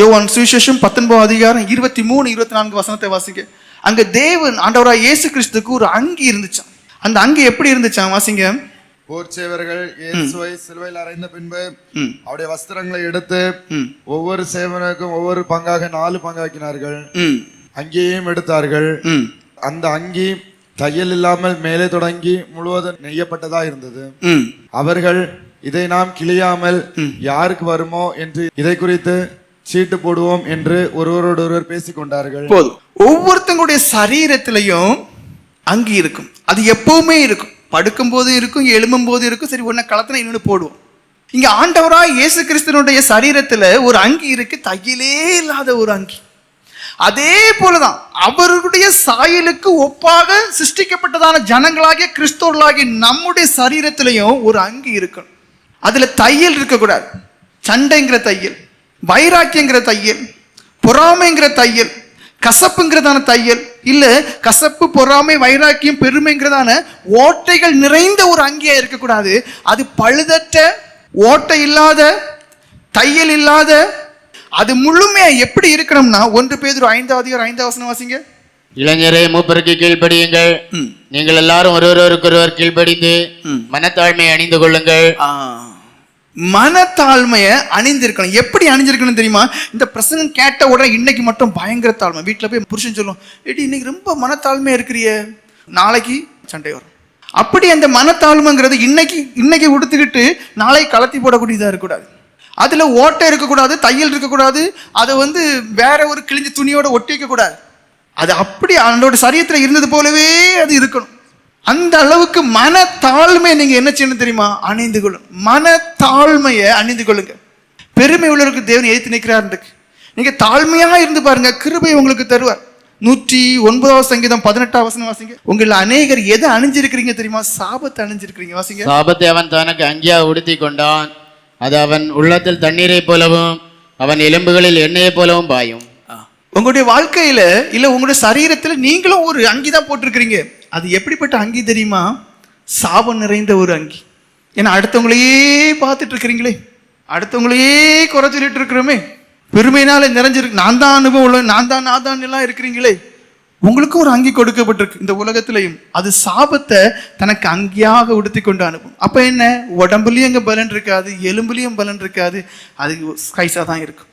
யோவான் சுவிசேஷம் பத்தொன்பது அதிகாரம் இருபத்தி மூணு இருபத்தி நான்கு வசனத்தை வாசிங்க. அங்க தேவன் ஆண்டவராக இயேசு கிறிஸ்துக்கு ஒரு அங்கி இருந்துச்சாம். அந்த அங்கி எப்படி இருந்துச்சாம்? வாசிங்க. போர் சேவர்கள் இயேசுவை சிலுவையில் அறைந்த பின்பு. அவருடைய வஸ்திரங்களை எடுத்து. ஒவ்வொரு சேவனுக்கும் ஒவ்வொரு பங்காக நாலு பங்காக்கினார்கள் அங்கேயும் எடுத்தார்கள். அந்த அங்கி தையல் இல்லாமல் மேலே தொடங்கி முழுவதும் நெய்யப்பட்டதா இருந்தது. அவர்கள் இதை நாம் கிழியாமல் யாருக்கு வருமோ என்று இதை குறித்து சீட்டு போடுவோம் என்று ஒருவரோடொருவர் பேசிக் கொண்டார்கள் போதும். ஒவ்வொருத்தங்களுடைய சரீரத்திலையும் அங்கி இருக்கும். அது எப்பவுமே இருக்கும். படுக்கும் போதும் இருக்கும் எழும்பும் போதும் இருக்கும். சரி ஒன்ன களத்துல இன்னொன்று போடுவோம். இங்க ஆண்டவரா இயேசு கிறிஸ்தனுடைய சரீரத்துல ஒரு அங்கி இருக்கு. தையிலே இல்லாத ஒரு அங்கி. அதே போலதான் அவருடைய சாயலுக்கு ஒப்பாக சிருஷ்டிக்கப்பட்டதான ஜனங்களாகிய கிறிஸ்தவர்களாகிய நம்முடைய சரீரத்திலையும் ஒரு அங்கி இருக்கணும். அதுல தையல் இருக்கக்கூடாது. சண்டைங்கிற தையல். வைராக்கியங்கிற தையல் பொறாமைங்கிற தையல் கசப்புங்கிறதான தையல் இல்ல கசப்பு பொறாமை வைராக்கியம் பெருமைங்கிறதான ஓட்டைகள் நிறைந்த ஒரு அங்கியா இருக்கக்கூடாது. அது பழுதற்ற ஓட்டை இல்லாத தையல் இல்லாத அது முழுமையா எப்படி இருக்கணும்னா ஒன்று பேதுரு ஐந்தாவது அதிகாரம் ஐந்தாவது வசனம் வாசிங்க. இளைஞரே மூப்பருக்கு கீழ்ப்படியுங்கள். ம். நீங்கள் எல்லாரும் ஒருவருக்கொருவர் கீழ்ப்படிந்து ம். மனத்தாழ்மை அணிந்து கொள்ளுங்கள். ஆ, மனத்தாழ்மையை அணிந்திருக்கணும். எப்படி அணிஞ்சிருக்கணும் தெரியுமா? இந்த பிரசங்கம் கேட்ட உடனே இன்னைக்கு மட்டும் பயங்கர தாழ்மை. வீட்டில் போய் புருஷன் சொல்லும் ஏடி இன்னைக்கு ரொம்ப மனத்தாழ்மையா இருக்கிறியே. நாளைக்கு சண்டை வரும். அப்படி அந்த மனத்தாழ்மைங்கிறது இன்னைக்கு இன்னைக்கு உடுத்துக்கிட்டு நாளைக்கு கலத்தி போடக்கூடியதாக இருக்கக்கூடாது. அதுல ஓட்டை இருக்கக்கூடாது தையல் இருக்கக்கூடாது அதை வந்து வேற ஒரு கிழிஞ்ச துணியோட ஒட்டி வைக்கக்கூடாது. அது அப்படி அவனோட சரீரத்தில் இருந்தது போலவே அது இருக்கணும். அந்த அளவுக்கு மனத்தாழ்மை நீங்க என்ன செய்யணும் தெரியுமா? அணிந்து கொள்ளும். மனத்தாழ்மையை அணிந்து கொள்ளுங்க. பெருமை உள்ளவருக்கு தேவன் எதிர்த்து நிற்கிறார் நீங்க தாழ்மையா இருந்து பாருங்க கிருபை உங்களுக்கு தருவார். நூற்றி ஒன்பதாவது சங்கீதம் பதினெட்டாம் வசனம் வாசிங்க. உங்களில் அநேகர் எதை அணிஞ்சிருக்கிறீங்க தெரியுமா? சாபத்தை அணிஞ்சிருக்கிறீங்க. வாசிங்க. சாபத்தை அவன் தனக்கு அங்கியா உடுத்தி கொண்டான். அது அவன் உள்ளத்தில் தண்ணீரைப் போலவும் அவன் எலும்புகளில் எண்ணெயை போலவும் பாயும். உங்களுடைய வாழ்க்கையில இல்லை உங்களுடைய சரீரத்தில் நீங்களும் ஒரு அங்கி தான் போட்டிருக்கிறீங்க. அது எப்படிப்பட்ட அங்கி தெரியுமா? சாபம் நிறைந்த ஒரு அங்கி. ஏன்னா அடுத்தவங்களையே பார்த்துட்டு இருக்கிறீங்களே அடுத்தவங்களையே குறை சொல்லிட்டு இருக்கிறோமே பெருமையினால நிறைஞ்சிருக்கு நான் தான் அனுபவம் உள்ள நான் தான் நான் தான் எல்லாம் இருக்கிறீங்களே. உங்களுக்கும் ஒரு அங்கி கொடுக்கப்பட்டிருக்கு இந்த உலகத்திலையும். அது சாபத்தை தனக்கு அங்கியாக உடுத்தி கொண்டு அனுப்பும். அப்போ என்ன? உடம்புலையும் அங்கே பலன் இருக்காது எலும்புலையும் பலன் இருக்காது. அது கைசா தான் இருக்கும்.